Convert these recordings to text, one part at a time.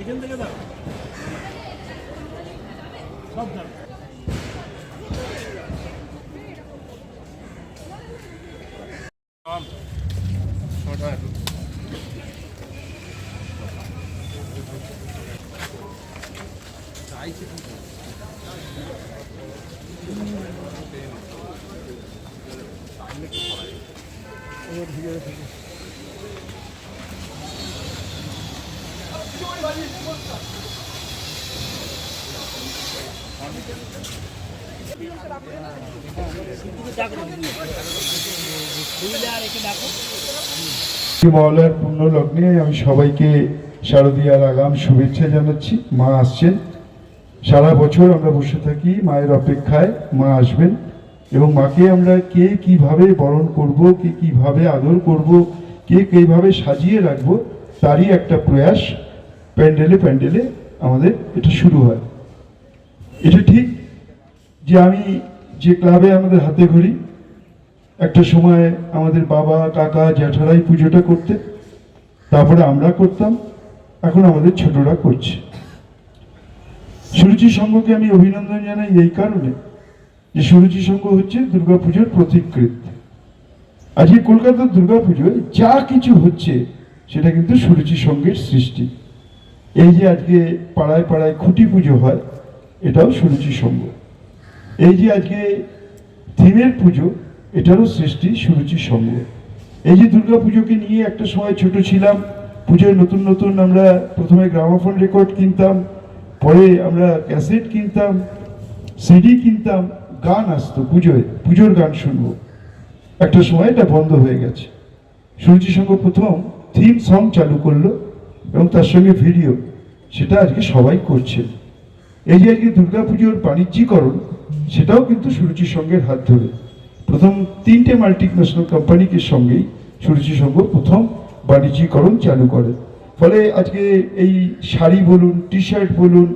এখান থেকে দাও সব দাও Thank you. মহলার পূর্ণ লগ্নে আমি সবাইকে শারদীয়ার আগাম শুভেচ্ছা জানাচ্ছি। মা আসছেন। সারা বছর আমরা বসে থাকি, মায়ের অপেক্ষায় মা আসবেন এবং মাকে আমরা কে কীভাবে বরণ করব, কে কীভাবে আদর করব, কে কীভাবে সাজিয়ে রাখব, তারই একটা প্রয়াস। প্যান্ডেলে প্যান্ডেলে আমাদের এটা শুরু হয়। এটা ঠিক যে আমি যে ক্লাবে আমাদের হাতে ঘড়ি, একটা সময় আমাদের বাবা, কাকা, জ্যাঠারাই পুজোটা করতে তারপরে আমরা করতাম, এখন আমাদের ছোটরা করছে। সুরুচি সংঘকে আমি অভিনন্দন জানাই এই কারণে যে সুরুচি সংঘ হচ্ছে দুর্গাপুজোর প্রতিকৃত। আজকে কলকাতার দুর্গাপুজোয় যা কিছু হচ্ছে, সেটা কিন্তু সুরুচি সংঘের সৃষ্টি। এই যে আজকে পাড়ায় পাড়ায় খুঁটি পুজো হয়, এটাও সুরুচি সঙ্গ। এই যে আজকে থিমের পুজো, এটারও সৃষ্টি সুরুচি সঙ্গ। এই যে দুর্গা পুজোকে নিয়ে একটা সময় ছোট ছিলাম, পুজোয় নতুন নতুন আমরা প্রথমে গ্রামাফোন রেকর্ড কিনতাম, পরে আমরা ক্যাসেট কিনতাম, সিডি কিনতাম, গান আসতো পুজোয়, পুজোর গান শুনব। একটা সময় এটা বন্ধ হয়ে গেছে। সুরুচি সংঘ প্রথম থিম সং চালু করল এবং তার সঙ্গে ভিডিও, সেটা আজকে সবাই করছে। এই যে আজকে দুর্গাপুজোর বাণিজ্যিকরণ, সেটাও কিন্তু সুরুচি সংঘের হাত ধরে। প্রথম তিনটে মাল্টি ন্যাশনাল কোম্পানিকে সঙ্গেই সুরুচি সংঘ প্রথম বাণিজ্যিকরণ চালু করে। ফলে আজকে এই শাড়ি বলুন টি শার্ট বলুন,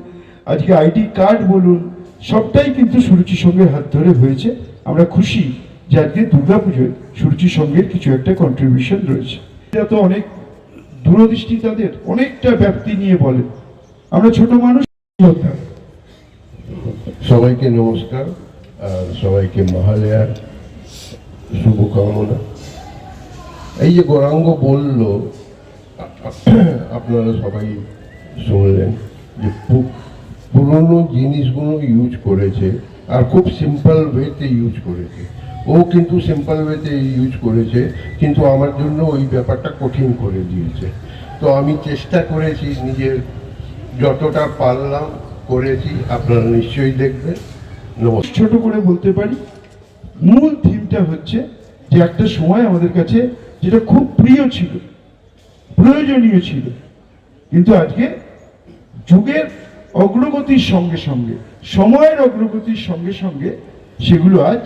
আজকে আইডি কার্ড বলুন, সবটাই কিন্তু সুরুচি সংঘের হাত ধরে হয়েছে। আমরা খুশি যে আজকে দুর্গাপুজোয় সুরুচি সংঘের কিছু একটা কন্ট্রিবিউশন রয়েছে। এটা তো অনেক দূরদৃষ্টি তাদের অনেকটা ব্যাপ্তি নিয়ে বলে। আমরা ছোট মানুষ সবাইকে নমস্কার, আর সবাইকে মহালয়ার শুভকামনা। এই যে গৌরাঙ্গ বলল, আপনারা সবাই শুনলেন যে পুরনো জিনিসগুলো ইউজ করেছে, আর খুব সিম্পল ওয়েতে ইউজ করেছে। ও কিন্তু সিম্পল ওয়েতে ইউজ করেছে, কিন্তু আমার জন্য ওই ব্যাপারটা কঠিন করে দিয়েছে। তো আমি চেষ্টা করেছি নিজের যতটা পারলাম করেছি, আপনারা নিশ্চয়ই দেখবেন। ছোট করে বলতে পারি, মূল থিমটা হচ্ছে যে একটা সময় আমাদের কাছে যেটা খুব প্রিয় ছিল, প্রয়োজনীয় ছিল, কিন্তু আজকে যুগের অগ্রগতির সঙ্গে সঙ্গে, সময়ের অগ্রগতির সঙ্গে সঙ্গে সেগুলো আজ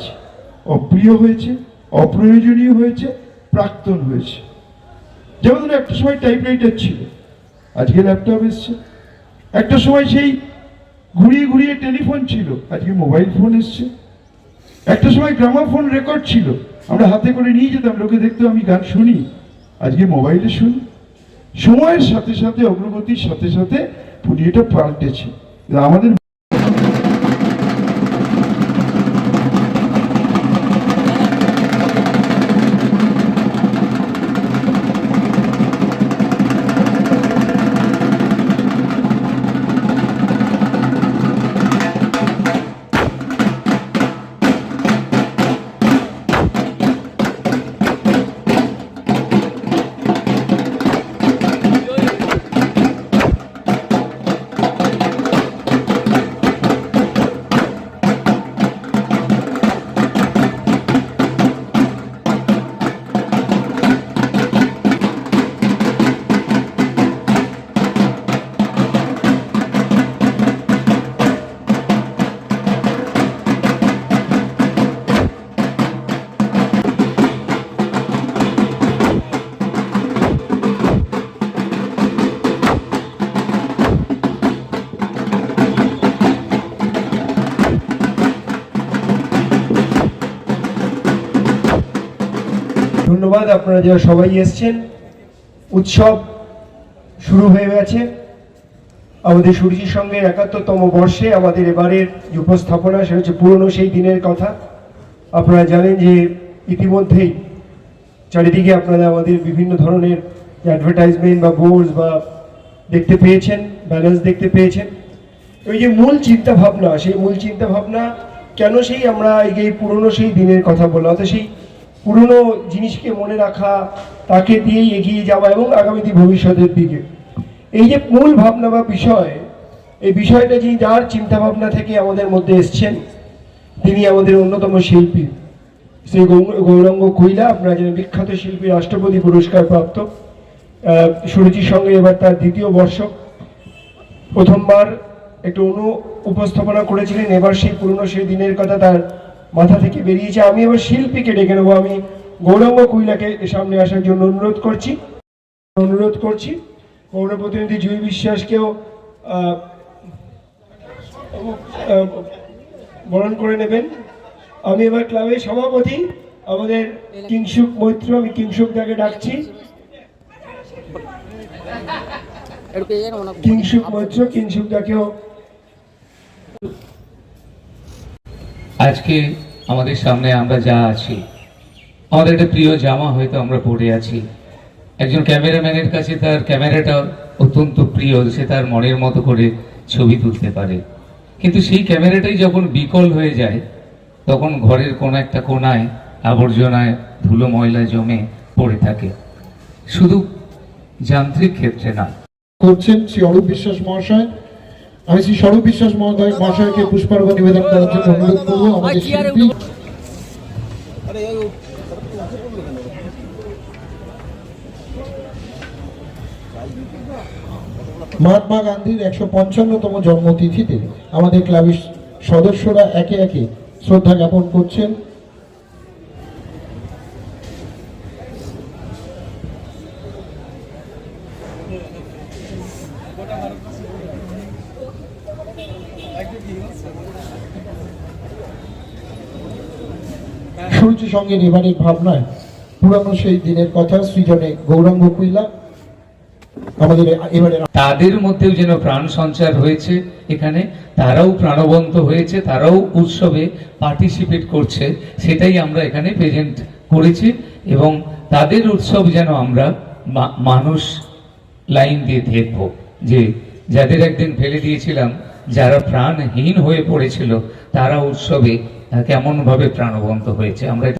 অপ্রিয় হয়েছে, অপ্রয়োজনীয় হয়েছে, প্রাক্তন হয়েছে। যেমন ধরুন, একটা সময় টাইপরাইটার ছিল, আজকে ল্যাপটপ এসছে। একটা সময় সেই ঘুরিয়ে ঘুরিয়ে টেলিফোন ছিল, আজকে মোবাইল ফোন এসছে। একটা সময় গ্রামাফোন রেকর্ড ছিল, আমরা হাতে করে নিয়ে যেতাম, লোকে দেখতো আমি গান শুনি, আজকে মোবাইলে শুনি। সময়ের সাথে সাথে, অগ্রগতির সাথে সাথে পুরিয়েটা পাল্টেছে। আমাদের ধন্যবাদ, আপনারা যারা সবাই এসছেন। উৎসব শুরু হয়ে গেছে। আমাদের সূর্যির সঙ্গে একাত্তরতম বর্ষে আমাদের এবারের যে উপস্থাপনা, সেটা হচ্ছে পুরনো সেই দিনের কথা। আপনারা জানেন যে ইতিমধ্যেই চারিদিকে আপনারা আমাদের বিভিন্ন ধরনের অ্যাডভার্টাইজমেন্ট বা বোর্ডস বা দেখতে পেয়েছেন ব্যালেন্স দেখতে পেয়েছেন। ওই যে মূল চিন্তা ভাবনা সেই মূল চিন্তা ভাবনা কেন সেই আমরা এই পুরনো সেই দিনের কথা বললাম, অর্থাৎ সেই পুরনো জিনিসকে মনে রাখা, তাকে দিয়েই এগিয়ে যাওয়া এবং আগামী দিন ভবিষ্যতের দিকে। এই যে মূল ভাবনা বা বিষয়, এই বিষয়টা যিনি যার চিন্তাভাবনা থেকে আমাদের মধ্যে এসছেন, তিনি আমাদের অন্যতম শিল্পী। শ্রী গৌরাঙ্গ কৈলা আপনারা জানেন, বিখ্যাত শিল্পী, রাষ্ট্রপতি পুরস্কার প্রাপ্ত। সুরুচির সঙ্গে এবার তার দ্বিতীয় বর্ষ। প্রথমবার একটু অনু, উপস্থাপনা করেছিলেন, এবার সেই পুরনো, সেই দিনের কথা তার মাথা থেকে বেরিয়েছে আমি এবার শিল্পীকে ডেকে নেব। আমি গৌরাঙ্গ কৈলাকে সামনে আসার জন্য অনুরোধ করছি। অনুরোধ করছি। গৌর প্রতিনিধি জুই বিশ্বাসকেও বরণ করে নেবেন। আমি এবার ক্লাবের সভাপতি, আমাদের কিংসুক মৈত্র, আমি কিংসুক দাকে ডাকছি। কিংসুক মৈত্র কিংসুক দাকেও আজকে আমাদের সামনে আমরা যা আছি, আমাদের একটা প্রিয় জামা হয়তো আমরা পরে আছি। একজন ক্যামেরাম্যানের কাছে তার ক্যামেরাটা অত্যন্ত প্রিয়, সে তার মনের মতো করে ছবি তুলতে পারে। কিন্তু সেই ক্যামেরাটাই যখন বিকল হয়ে যায়, তখন ঘরের কোনো একটা কোনায় আবর্জনায় ধুলো ময়লা জমে পড়ে থাকে। শুধু যান্ত্রিক ক্ষেত্রে না। করছেন শ্রী অরূপ বিশ্বাস মহাশয়। আমি শ্রী স্বরূপ বিশ্বাস মহোদয় মহাশয়কে পুষ্পার্ঘ নিবেদন করার জন্য অনুরোধ করব। আমাদের শিল্পী মহাত্মা গান্ধীর একশো পঞ্চান্নতম জন্মতিথিতে আমাদের ক্লাবের সদস্যরা একে একে শ্রদ্ধা জ্ঞাপন করছেন। সূর্য সঙ্গের এবারের ভাবনায় পুরানো সেই দিনের কথা সৃজনে গৌরাঙ্গ কুইলা আমাদের এবারে তাদের মধ্যেও যেন প্রাণ সঞ্চার হয়েছে, এখানে তারাও প্রাণবন্ত হয়েছে, তারাও উৎসবে পার্টিসিপেট করছে, সেটাই আমরা এখানে প্রেজেন্ট করেছি এবং তাদের উৎসব যেন আমরা মানুষ লাইন দিয়ে দেখব। যে যাদের একদিন ফেলে দিয়েছিলাম যারা প্রাণহীন হয়ে পড়েছিল তারা উৎসবে কেমনভাবে প্রাণবন্ত হয়েছে? আমরা